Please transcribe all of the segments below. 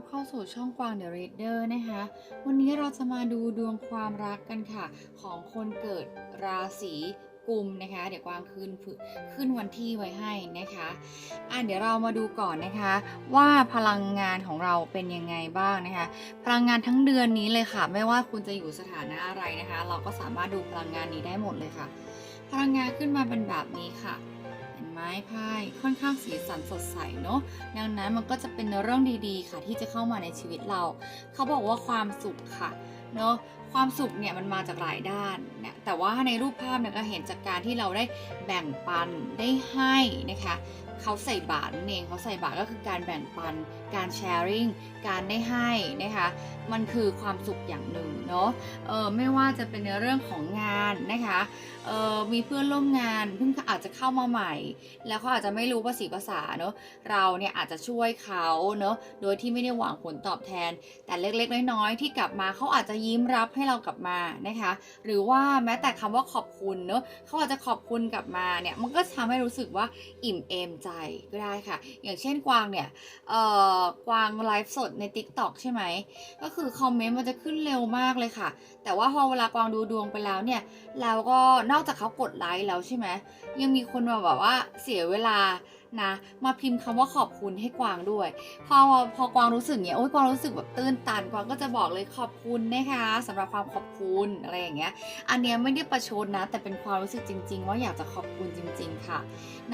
รับเข้าสู่ช่องกวาง The Reader นะคะ วันนี้เราจะมาดูดวงความรักกันค่ะ ของคนเกิดราศีกุมนะคะ เดี๋ยวกวางขึ้นขึ้นวันที่ไว้ให้นะคะอะเดี๋ยวเรามาดูก่อนนะคะ ว่าพลังงานของเราเป็นยังไงบ้างนะคะ พลังงานทั้งเดือนนี้เลยค่ะ ไม่ว่าคุณจะอยู่สถานะอะไรนะคะ เราก็สามารถดูพลังงานนี้ได้หมดเลยค่ะ พลังงานขึ้นมาเป็นแบบนี้ค่ะ ไม้ไพ่ค่อนข้างสีสันสดใสเนาะดังนั้นมันก็จะเป็นเรื่องดีๆ ค่ะที่จะเข้ามาในชีวิตเรา เขาบอกว่าความสุขค่ะเนาะความสุขเนี่ยมันมาจากหลายด้านนะแต่ว่าในรูปภาพเนี่ยก็เห็นจากการที่เราได้แบ่งปันได้ให้นะคะเขาใส่บาตรนั่นเองเขาใส่บาตรก็คือการแบ่งปัน การแชร์ริ่งการได้ให้นะคะมันคือความสุขอย่างหนึ่งเนาะเออไม่ว่าจะเป็นในเรื่องของงานนะคะเออมีเพื่อนร่วมงานเพิ่งอาจจะเข้ามาใหม่ แล้วเขาอาจจะไม่รู้ภาษีภาษาเนาะเราเนี่ยอาจจะช่วยเขาเนอะโดยที่ไม่ได้หวังผลตอบแทน แต่เล็กๆ น้อยๆ ที่กลับมาเขาอาจจะยิ้มรับให้เรากลับมานะคะหรือว่าแม้แต่คำว่าขอบคุณเนอะเขาอาจจะขอบคุณกลับมาเนี่ยมันก็ทำให้รู้สึกว่าอิ่มเอมใจก็ได้ค่ะ อย่างเช่นกวางเนี่ยเออกวางไลฟ์สดใน Tik t o อกใช่ไหม ก็คือคอมเมนต์มันจะขึ้นเร็วมากเลยค่ะ แต่ว่าพอเวลากวางดูดวงไปแล้วเนี่ย แล้วก็นอกจากเขากดไลค์แล้วใช่ไหม ยังมีคนมาแบบว่าเสียเวลา นะ มาพิมพ์คำว่าขอบคุณให้กวางด้วย พอพอกวางรู้สึกเนี้ยโอ้ยกวางรู้สึกแบบตื้นตันกวางก็จะบอกเลยขอบคุณนะคะสำหรับความขอบคุณอะไรอย่างเงี้ย อันเนี้ยไม่ได้ประชดนะ แต่เป็นความรู้สึกจริง ๆ ว่าอยากจะขอบคุณจริง ๆ ค่ะ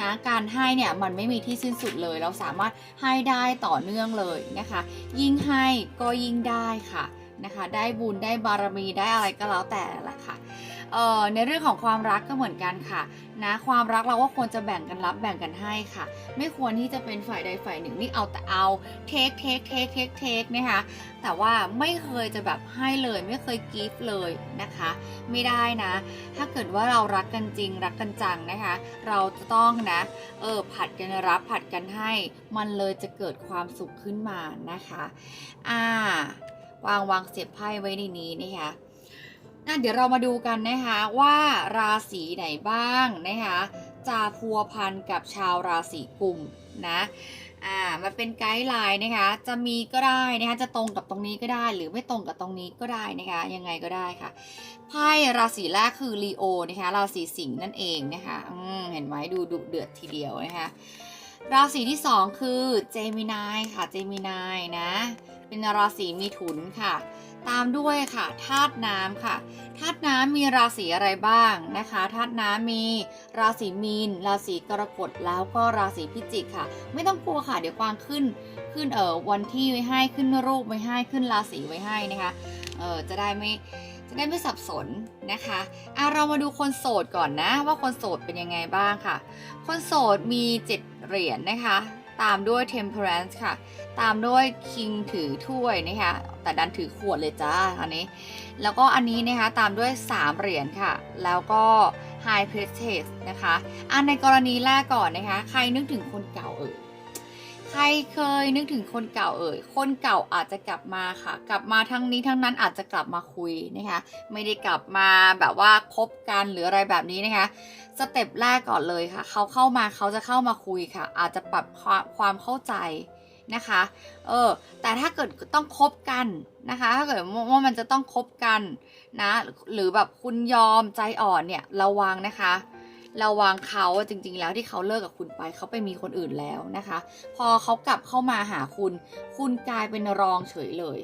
นะการให้เนี่ยมันไม่มีที่สิ้นสุดเลย เราสามารถให้ได้ต่อเนื่องเลยนะคะ ยิ่งให้ก็ยิ่งได้ค่ะนะคะ ได้บุญได้บารมีได้อะไรก็แล้วแต่แหละค่ะ เอ่อในเรื่องของความรักก็เหมือนกันค่ะนะความรักเราก็ควรจะแบ่งกันรับแบ่งกันให้ค่ะ ไม่ควรที่จะเป็นฝ่ายใดฝ่ายหนึ่งนี่เอาแต่เอาเทคเทคเทคเทคเทคนะคะแต่ว่าไม่เคยจะแบบให้เลยไม่เคยกิฟเลยนะคะ ไม่ได้นะ ถ้าเกิดว่าเรารักกันจริงรักกันจังนะคะ เราจะต้องนะเออผัดกันรับผัดกันให้มันเลยจะเกิดความสุขขึ้นมานะคะอ่าวางวางเสียบไพ่ไว้ในนี้นะคะ อะเดี๋ยวเรามาดูกันนะคะว่าราศีไหนบ้างนะคะจะพัวพันกับชาวราศีกุมนะอ่ามันเป็นไกด์ไลน์นะคะจะมีก็ได้นะคะจะตรงกับตรงนี้ก็ได้ หรือไม่ตรงกับตรงนี้ก็ได้นะคะยังไงก็ได้ค่ะไพ่ราศีแรกคือลีโอนะคะราศีสิงห์นั่นเองนะคะเห็นไหมดูดุเดือดทีเดียวนะคะราศีที่สองคือเจมินายค่ะเจมินายนะเป็นราศีมีถุนค่ะ ตามด้วยค่ะธาตุน้ำค่ะธาตุน้ำมีราศีอะไรบ้างนะคะธาตุน้ำมีราศีมีน ราศีกรกฎแล้วก็ราศีพิจิกค่ะ ไม่ต้องกลัวค่ะเดี๋ยวกวางขึ้นขึ้นเออวันที่ไว้ให้ขึ้นรูปไว้ให้ขึ้นราศีไว้ให้นะคะเออจะได้ไม่จะได้ไม่สับสนนะคะอะเรามาดูคนโสดก่อนนะว่าคนโสดเป็นยังไงบ้างค่ะ คนโสดมีเจ็ดเหรียญนะคะ ตามด้วย temperance ค่ะ ตามด้วย king ถือถ้วยนะคะแต่ดันถือขวดเลยจ้าอันนี้ แล้วก็อันนี้นะคะตามด้วย 3 เหรียญค่ะ แล้วก็ high prestige นะคะ อันในกรณีแรกก่อนนะคะ ใครนึกถึงคนเก่าเอ่ย ใครเคยนึกถึงคนเก่าเอ่ย คนเก่าอาจจะกลับมาค่ะ กลับมาทั้งนี้ทั้งนั้นอาจจะกลับมาคุยนะคะ ไม่ได้กลับมาแบบว่าคบกันหรืออะไรแบบนี้นะคะ สเต็ปแรกก่อนเลยค่ะ เขาเข้ามาเขาจะเข้ามาคุยค่ะ อาจจะปรับความความเข้าใจนะคะ เออ แต่ถ้าเกิดต้องคบกันนะคะ ถ้าเกิดว่ามันจะต้องคบกันนะ หรือแบบคุณยอมใจอ่อนเนี่ย ระวังนะคะ ระวังเขาจริง ๆ แล้วที่เขาเลิกกับคุณไป เขาไปมีคนอื่นแล้วนะคะ พอเขากลับเข้ามาหาคุณ คุณกลายเป็นรองเฉยเลย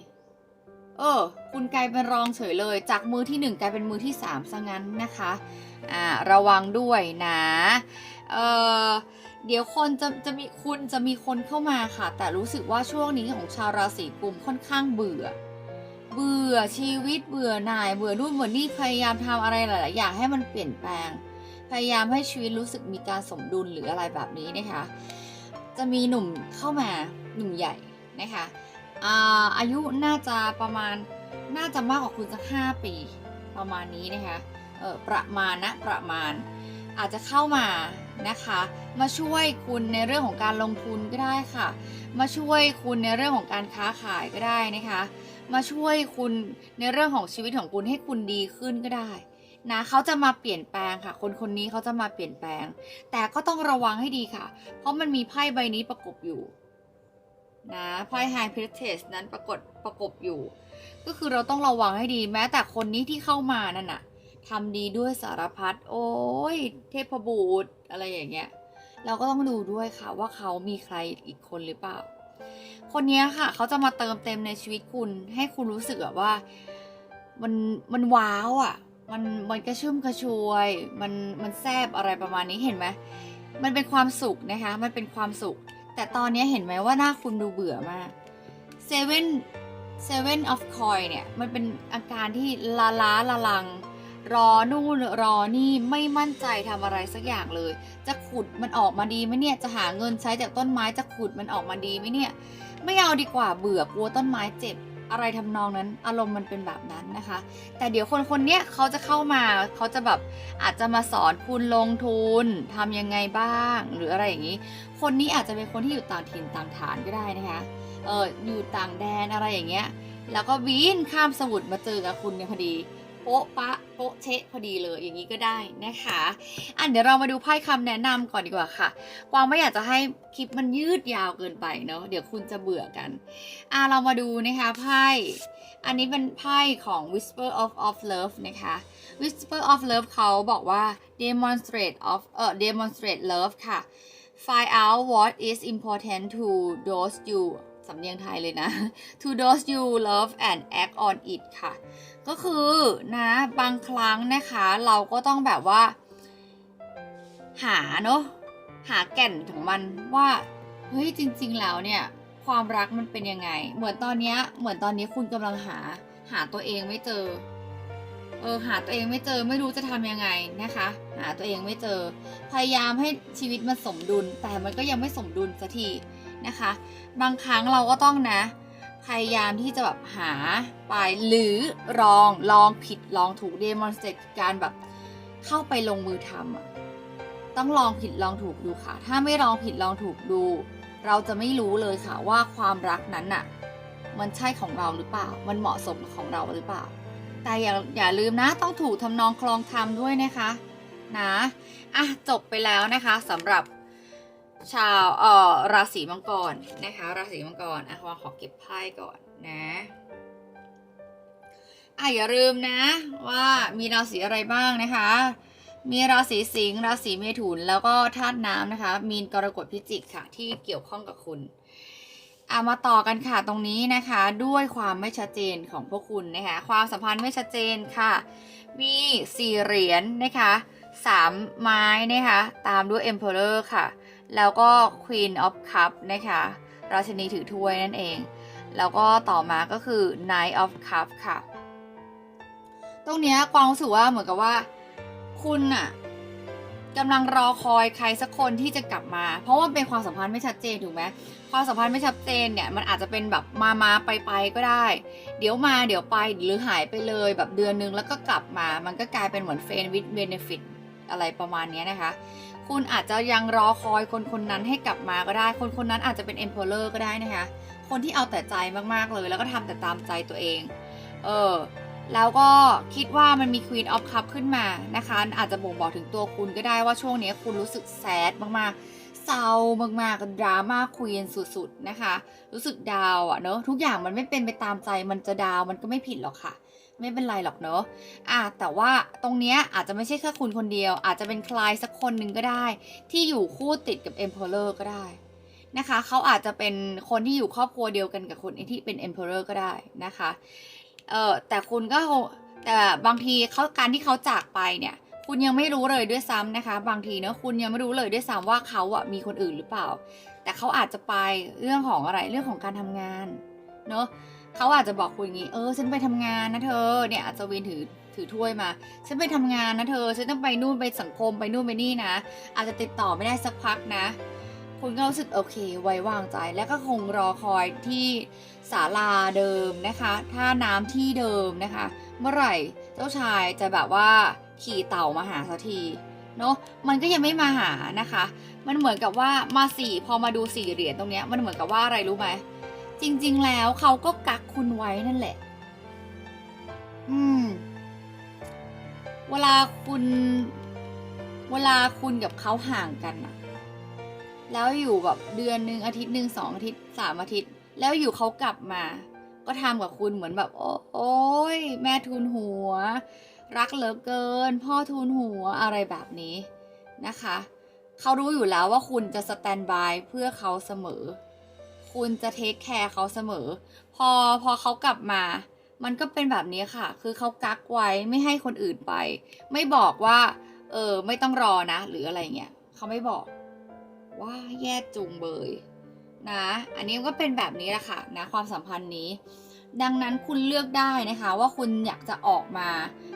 เออ คุณกลายเป็นรองเฉยเลย จากมือที่หนึ่งกลายเป็นมือที่สามซะงั้นนะคะอ่าระวังด้วยนะเออเดี๋ยวคนจะจะมีคุณจะมีคนเข้ามาค่ะ แต่รู้สึกว่าช่วงนี้ของชาวราศีกุมค่อนข้างเบื่อ เบื่อชีวิตเบื่อหน่ายเบื่อนู่นเบื่อนี่พยายามทำอะไรหลาย ๆ อย่างให้มันเปลี่ยนแปลง พยายามให้ชีวิตรู้สึกมีการสมดุลหรืออะไรแบบนี้นะคะ จะมีหนุ่มเข้ามาหนุ่มใหญ่นะคะอาอายุน่าจะประมาณน่าจะมากกว่าคุณสักห้าปีประมาณนี้นะคะเออประมาณนะประมาณ อาจจะเข้ามานะคะ มาช่วยคุณในเรื่องของการลงทุนก็ได้ค่ะ มาช่วยคุณในเรื่องของการค้าขายก็ได้นะคะ มาช่วยคุณในเรื่องของชีวิตของคุณให้คุณดีขึ้นก็ได้ นะเขาจะมาเปลี่ยนแปลงค่ะ คนคนนี้เขาจะมาเปลี่ยนแปลง แต่ก็ต้องระวังให้ดีค่ะ เพราะมันมีไพ่ใบนี้ประกบอยู่นะไพ่ High Priestess นั้นปรากฏประกบอยู่ ก็คือเราต้องระวังให้ดีแม้แต่คนนี้ที่เข้ามานั่นน่ะทำดีด้วยสารพัดโอ้ยเทพบุตรอะไรอย่างเงี้ยเราก็ต้องดูด้วยค่ะว่าเขามีใครอีกคนหรือเปล่า คนนี้ค่ะ เขาจะมาเติมเต็มในชีวิตคุณ ให้คุณรู้สึกแบบว่า มันมันว้าวอะ่ะ มันมันกระชุ่มกระชวย มันมันแซบอะไรประมาณนี้เห็นไหมมันเป็นความสุขนะคะ มันเป็นความสุข แต่ตอนนี้เห็นไหมว่าหน้าคุณดูเบื่อมาก Seven Seven of Coin เนี่ย มันเป็นอาการที่ลาล้าละลัง รอนู่นรอนี่ไม่มั่นใจทำอะไรสักอย่างเลย จะขุดมันออกมาดีไหมเนี่ย จะหาเงินใช้จากต้นไม้จะขุดมันออกมาดีไหมเนี่ย ไม่เอาดีกว่าเบื่อกลัวต้นไม้เจ็บ อะไรทำนองนั้นอารมณ์มันเป็นแบบนั้นนะคะ แต่เดี๋ยวคนคนนี้เขาจะเข้ามาเขาจะแบบอาจจะมาสอนคุณลงทุนทำยังไงบ้าง หรืออะไรอย่างนี้ คนนี้อาจจะเป็นคนที่อยู่ต่างถิ่นต่างฐานก็ได้นะคะเอออยู่ต่างแดนอะไรอย่างเงี้ยแล้วก็บินข้ามสมุทรมาเจอกับคุณในยพอดี โป๊ะปะโป๊ะเชะพอดีเลยอย่างนี้ก็ได้นะคะอะเดี๋ยวเรามาดูไพ่คำแนะนำก่อนดีกว่าค่ะกวางไม่อยากจะให้คลิปมันยืดยาวเกินไปเนาะเดี๋ยวคุณจะเบื่อกันอะเรามาดูนะคะไพ่อันนี้เป็นไพ่ของ Whisper of of Love นะคะ Whisper of Love เขาบอกว่า demonstrate of เอ่อ demonstrate love ค่ะ find out what is important to those you สำเนียงไทยเลยนะ to those you love and act on it ค่ะ ก็คือนะบางครั้งนะคะเราก็ต้องแบบว่า หาเนาะหาแก่นของมันว่าเฮ้ยจริง ๆ แล้วเนี่ย ความรักมันเป็นยังไง เหมือนตอนเนี้ยเหมือนตอนนี้คุณกำลังหา หาตัวเองไม่เจอเออหาตัวเองไม่เจอไม่รู้จะทำยังไงนะคะ หาตัวเองไม่เจอ พยายามให้ชีวิตมันสมดุล แต่มันก็ยังไม่สมดุลสักทีนะคะ บางครั้งเราก็ต้องนะ พยายามที่จะแบบหาไปหรือลองลองผิดลองถูก demonstrate การแบบเข้าไปลงมือทำอะต้องลองผิดลองถูกดูค่ะ ถ้าไม่ลองผิดลองถูกดู เราจะไม่รู้เลยค่ะว่าความรักนั้นน่ะ มันใช่ของเราหรือเปล่า มันเหมาะสมของเราหรือเปล่า แต่อย่าอย่าลืมนะ ต้องถูกทำนองคลองธรรมด้วยนะคะ นะอะจบไปแล้วนะคะสำหรับ ชาวเอ่อราศีมังกรนะคะ ราศีมังกรอะวางขอเก็บไพ่ก่อนนะอะอย่าลืมนะว่ามีราศีอะไรบ้างนะคะ มีราศีสิงห์ราศีเมถุนแล้วก็ธาตุน้ำนะคะ มีนกรกฎพิจิกค่ะ ที่เกี่ยวข้องกับคุณอามาต่อกันค่ะตรงนี้นะคะด้วยความไม่ชัดเจนของพวกคุณนะคะความสัมพันธ์ไม่ชัดเจนค่ะ มีสี่เหรียญนะคะสามไม้นะคะตามด้วย Emperor ค่ะ แล้วก็ Queen of Cup นะคะ ราชินีถือถ้วยนั่นเอง แล้วก็ต่อมาก็คือ Knight of Cup ค่ะ ตรงเนี้ยกวางรู้สึกว่าเหมือนกับว่า คุณอะกำลังรอคอยใครสักคนที่จะกลับมา เพราะว่าเป็นความสัมพันธ์ไม่ชัดเจนถูกไหมความสัมพันธ์ไม่ชัดเจนเนี่ยมันอาจจะเป็นแบบมามาไปไปก็ได้ เดี๋ยวมาเดี๋ยวไปหรือหายไปเลยแบบเดือนนึงแล้วก็กลับมา มันก็กลายเป็นเหมือนเฟนวิดเบเนฟิตอะไรประมาณนี้นะคะ คุณอาจจะยังรอคอยคนคนนั้นให้กลับมาก็ได้ คนคนนั้นอาจจะเป็น emperor ก็ได้นะคะ คนที่เอาแต่ใจมากๆเลย แล้วก็ทำแต่ตามใจตัวเอง เออ แล้วก็คิดว่ามันมี Queen of Cup ขึ้นมานะคะ อาจจะบ่งบอกถึงตัวคุณก็ได้ว่าช่วงนี้คุณรู้สึกแซดมากๆ เศร้ามากๆดราม่าควีนสุดๆนะคะ รู้สึกดาวอะเนอะทุกอย่างมันไม่เป็นไปตามใจ มันจะดาวมันก็ไม่ผิดหรอกค่ะ ไม่เป็นไรหรอกเนอะอะแต่ว่าตรงเนี้ยอาจจะไม่ใช่แค่คุณคนเดียว อาจจะเป็นใครสักคนหนึ่งก็ได้ ที่อยู่คู่ติดกับ Emperor ก็ได้นะคะเขาอาจจะเป็นคนที่อยู่ครอบครัวเดียวกันกับคนที่เป็น Emperor ก็ได้นะคะเออแต่คุณก็แต่บางทีเขาการที่เขาจากไปเนี่ยคุณยังไม่รู้เลยด้วยซ้ำนะคะ บางทีเนอะคุณยังไม่รู้เลยด้วยซ้ำว่าเขาอะมีคนอื่นหรือเปล่า แต่เขาอาจจะไปเรื่องของอะไรเรื่องของการทำงานเนอะ เขาอาจจะบอกคุณอย่างนี้ เออ ฉันไปทำงานนะเธอ เนี่ยอัศวินถือถือถ้วยมา ฉันไปทำงานนะเธอ ฉันต้องไปนู่นไปสังคมไปนู่นไปนี่นะ อาจจะติดต่อไม่ได้สักพักนะ คุณก็รู้สึกโอเค ไว้วางใจ แล้วก็คงรอคอยที่ศาลาเดิมนะคะ ท่าน้ำที่เดิมนะคะ เมื่อไหร่เจ้าชายจะแบบว่าขี่เต่ามาหาสักทีเนาะมันก็ยังไม่มาหานะคะ มันเหมือนกับว่ามาสี่พอมาดูสี่เหรียญตรงเนี้ย มันเหมือนกับว่าอะไรรู้ไหม จริง ๆ แล้วเขาก็กักคุณไว้นั่นแหละ อืม เวลาคุณ เวลาคุณกับเขาห่างกันอะแล้วอยู่แบบเดือนหนึ่งอาทิตย์หนึ่งสองอาทิตย์สามอาทิตย์ แล้วอยู่เขากลับมา ก็ทำกับคุณเหมือนแบบ โอโอ้ยแม่ทุนหัว รักเหลือเกิน พ่อทุนหัวอะไรแบบนี้นะคะ เขารู้อยู่แล้วว่าคุณจะสแตนบายเพื่อเขาเสมอ คุณจะเทคแคร์เขาเสมอ พอพอเขากลับมา มันก็เป็นแบบนี้ค่ะ คือเขากักไว้ไม่ให้คนอื่นไป ไม่บอกว่า เออ ไม่ต้องรอนะ หรืออะไรเงี้ยเขาไม่บอก ว่าแย่จุงเบยนะ อันนี้ก็เป็นแบบนี้แหละค่ะนะความสัมพันธ์นี้ ดังนั้นคุณเลือกได้นะคะ ว่าคุณอยากจะออกมา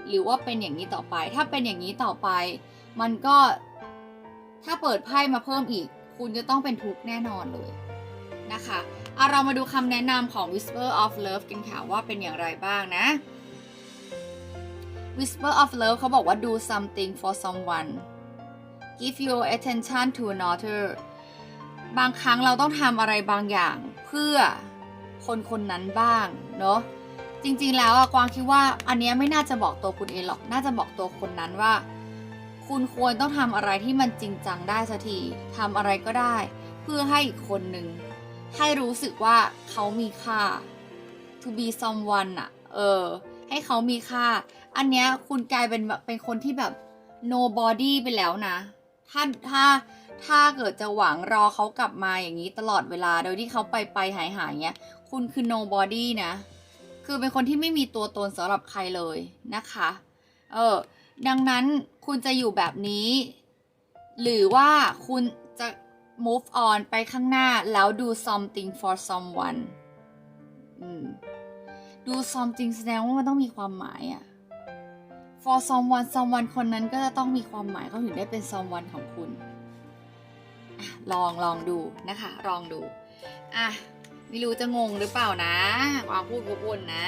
หรือว่าเป็นอย่างนี้ต่อไป ถ้าเป็นอย่างนี้ต่อไป มันก็ถ้าเปิดไพ่มาเพิ่มอีก คุณจะต้องเป็นทุกข์แน่นอนเลย นะคะเอาเรามาดูคำแนะนำของ Whisper of Love กันค่ะว่าเป็นอย่างไรบ้างนะ Whisper of Love เขาบอกว่า do something for someone give your attention to another บางครั้งเราต้องทำอะไรบางอย่างเพื่อคนคนนั้นบ้างเนาะจริงๆแล้วอะกวางคิดว่าอันเนี้ยไม่น่าจะบอกตัวคุณเองหรอก น่าจะบอกตัวคนนั้นว่า คุณควรต้องทำอะไรที่มันจริงจังได้สักทีทำอะไรก็ได้ เพื่อให้อีกคนหนึ่ง ให้รู้สึกว่าเขามีค่า to be someone อะเออ ให้เขามีค่า อันเนี้ยคุณกลายเป็นแบบเป็นคนที่แบบ nobody ไปแล้วนะ ถ้าถ้าถ้าเกิดจะหวังรอเขากลับมาอย่างนี้ตลอดเวลาโดยที่เขาไปไปหายหายเงี้ย คุณคือ nobody นะ คือเป็นคนที่ไม่มีตัวตนสำหรับใครเลยนะคะ เออ ดังนั้นคุณจะอยู่แบบนี้ หรือว่าคุณ move on ไปข้างหน้าแล้ว do something for someone อืม do something แสดงว่ามันต้องมีความหมายอะ for someone someone คนนั้นก็จะต้องมีความหมายเขาถึงได้เป็น someone ของคุณอลองลองดูนะคะ ลองดู อะ ไม่รู้จะงงหรือเปล่านะความพูดกวนนะ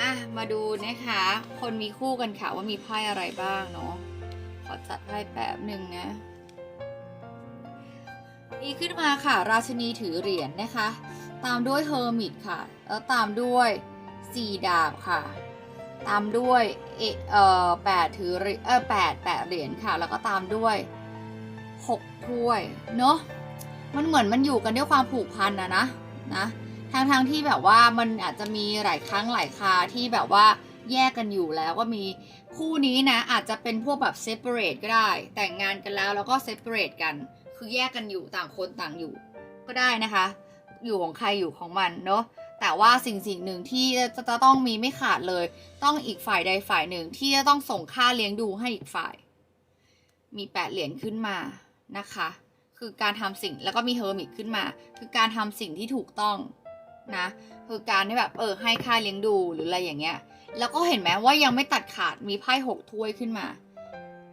อะ มาดูนะคะ คนมีคู่กันค่ะว่ามีไพ่อะไรบ้างเนาะ ขอจัดไพ่แป๊บหนึ่งนะ มีขึ้นมาค่ะ ราชนีถือเหรียญนะคะ ตามด้วยเฮอร์มิตค่ะ แล้วตามด้วยสี่ดาบค่ะ ตามด้วยเอเอ่อแปดถือเหรียญเออแปดแปดเหรียญค่ะ แล้วก็ตามด้วยหกถ้วยเนอะมันเหมือนมันอยู่กันด้วยความผูกพันนะนะนะทางทางที่แบบว่ามันอาจจะมีหลายครั้งหลายคาที่แบบว่าแยกกันอยู่แล้วก็มีคู่นี้นะอาจจะเป็นพวกแบบ separate ก็ได้ แต่งงานกันแล้วแล้วก็ separate กัน คือแยกกันอยู่ต่างคนต่างอยู่ ก็ได้นะคะ อยู่ของใครอยู่ของมันเนาะแต่ว่าสิ่งสิ่งหนึ่งที่จะจะต้องมีไม่ขาดเลย ต้องอีกฝ่ายใดฝ่ายหนึ่งที่จะต้องส่งค่าเลี้ยงดูให้อีกฝ่าย มีแปดเหรียญขึ้นมานะคะ คือการทำสิ่งแล้วก็มีเฮอร์มิตขึ้นมา คือการทำสิ่งที่ถูกต้องนะคือการที่แบบเออให้ค่าเลี้ยงดูหรืออะไรอย่างเงี้ย แล้วก็เห็นไหมว่ายังไม่ตัดขาดมีไพ่หกถ้วยขึ้นมา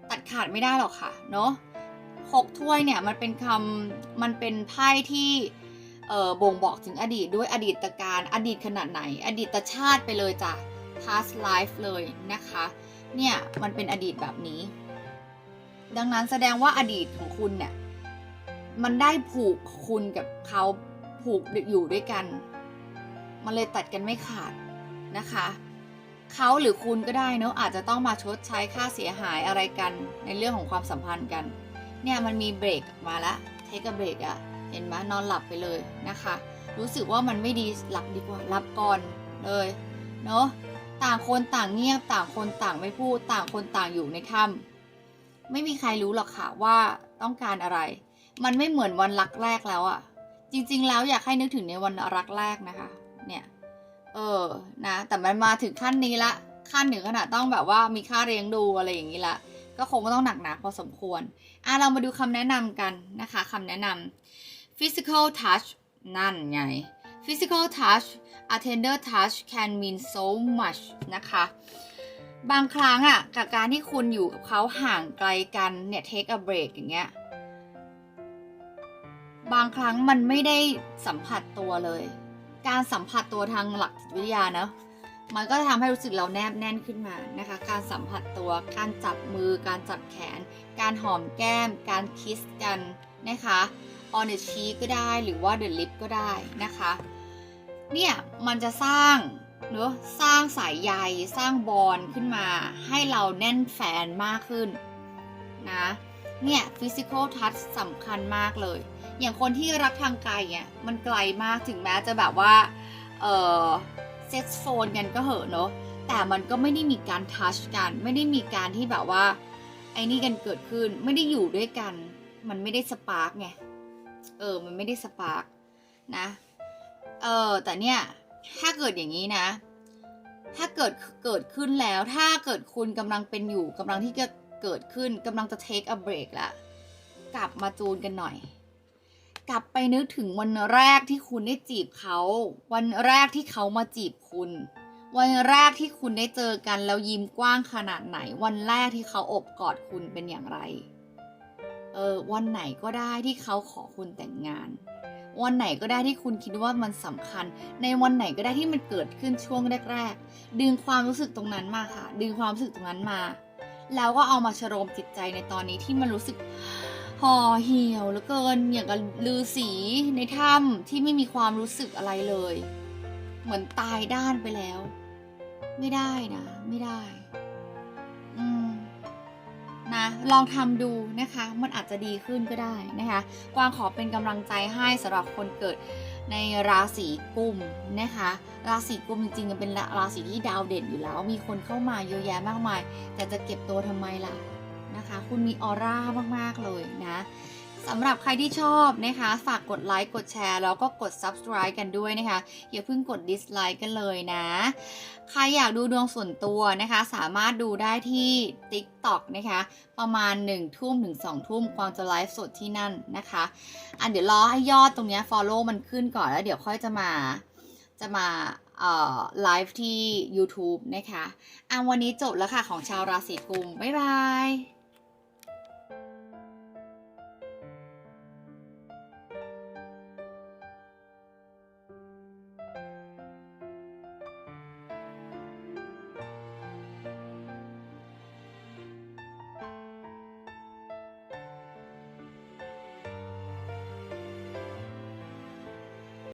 ตัดขาดไม่ได้หรอกค่ะ เนาะ หกถ้วยเนี่ยมันเป็นคำมันเป็นไพ่ที่บ่งบอกถึงอดีตด้วยอดีตการอดีตขนาดไหน อดีตชาติไปเลยจ้ะ past life เลยนะคะ เนี่ยมันเป็นอดีตแบบนี้ ดังนั้นแสดงว่าอดีตของคุณเนี่ยมันได้ผูกคุณกับเขาผูกอยู่ด้วยกัน มันเลยตัดกันไม่ขาดนะคะ เขาหรือคุณก็ได้เนอะอาจจะต้องมาชดใช้ค่าเสียหายอะไรกันในเรื่องของความสัมพันธ์กัน เนี่ยมันมีเบรกมาละเทคเบรกอะเห็นไหมนอนหลับไปเลยนะคะ รู้สึกว่ามันไม่ดีหลับดีกว่าหลับก่อนเลยเนอะต่างคนต่างเงียบต่างคนต่างไม่พูดต่างคนต่างอยู่ในถ้ำไม่มีใครรู้หรอกค่ะว่าต้องการอะไร มันไม่เหมือนวันรักแรกแล้วอะจริง ๆ แล้วอยากให้นึกถึงในวันรักแรกนะคะ เนี่ย เออนะ แต่มันมาถึงขั้นนี้ละขั้นถึงขนาดต้องแบบว่ามีค่าเลี้ยงดูอะไรอย่างนี้ละ ก็คงต้องหนักหนาพอสมควรอะเรามาดูคำแนะนำกันนะคะคำแนะนำ physical touch นั่นไง physical touch a tender touch can mean so much นะคะ บางครั้งอะ่ะกับการที่คุณอยู่กับเขาห่างไกลกันเนี่ย take a break อย่างเงี้ยบางครั้งมันไม่ได้สัมผัสตัวเลย การสัมผัสตัวทางหลักจิตวิทยาเนอะ มันก็จะทำให้รู้สึกเราแนบแน่นขึ้นมานะคะ การสัมผัสตัว การจับมือ การจับแขน การหอมแก้ม การคิสกันนะคะ on the cheek ก็ได้หรือว่า the lip ก็ได้นะคะ เนี่ยมันจะสร้างเนอะสร้างสายใยสร้างบอลขึ้นมา ให้เราแน่นแฟนมากขึ้นนะเนี่ย physical touch สำคัญมากเลย อย่างคนที่รักทางไกลเนี่ยมันไกลมากถึงแม้จะแบบว่า เออ เซ็กซ์โฟนกันก็เหอะเนอะแต่มันก็ไม่ได้มีการทัชกัน ไม่ได้มีการที่แบบว่า ไอ้นี่กันเกิดขึ้นไม่ได้อยู่ด้วยกัน มันไม่ได้สปาร์กไงเออ มันไม่ได้สปาร์กนะ เออ แต่เนี่ย ถ้าเกิดอย่างนี้นะ ถ้าเกิดเกิดขึ้นแล้ว ถ้าเกิดคุณกำลังเป็นอยู่กำลังที่จะเกิดขึ้นกำลังจะ take a break ละกลับมาจูนกันหน่อย กลับไปนึกถึงวันแรกที่คุณได้จีบเขา วันแรกที่เขามาจีบคุณ วันแรกที่คุณได้เจอกันแล้วยิ้มกว้างขนาดไหน วันแรกที่เขาอบกอดคุณเป็นอย่างไร เออวันไหนก็ได้ที่เขาขอคุณแต่งงาน วันไหนก็ได้ที่คุณคิดว่ามันสำคัญ ในวันไหนก็ได้ที่มันเกิดขึ้นช่วงแรก ๆ ดึงความรู้สึกตรงนั้นมาค่ะ ดึงความรู้สึกตรงนั้นมา แล้วก็เอามาชโรมจิตใจในตอนนี้ที่มันรู้สึก ห่อเหี่ยวเหลือเกินอย่างกับลือสีในถ้ำที่ไม่มีความรู้สึกอะไรเลย เหมือนตายด้านไปแล้ว ไม่ได้นะ ไม่ได้ อืมนะลองทำดูนะคะ มันอาจจะดีขึ้นก็ได้นะคะ กวางขอเป็นกำลังใจให้สำหรับคนเกิดในราศีกุมนะคะ ราศีกุมจริงๆเป็นราศีที่ดาวเด่นอยู่แล้ว มีคนเข้ามาเยอะแยะมากมาย แต่จะเก็บตัวทำไมล่ะ นะคะ คุณมีออร่ามากๆเลยนะสำหรับใครที่ชอบนะคะ ฝากกดไลค์กดแชร์ แล้วก็กด subscribe กันด้วยนะคะ อย่าเพิ่งกด dislike กันเลยนะ ใครอยากดูดวงส่วนตัวนะคะ สามารถดูได้ที่ TikTok นะคะ ประมาณ 1 ทุ่มถึง 2 ทุ่มกวางจะไลฟ์สดที่นั่นนะคะอะเดี๋ยวรอให้ยอดตรงนี้ follow มันขึ้นก่อนแล้วเดี๋ยวค่อยจะมาจะมาไลฟ์ที่ YouTube นะคะอะวันนี้จบแล้วค่ะของชาวราศีกุม บ๊ายบาย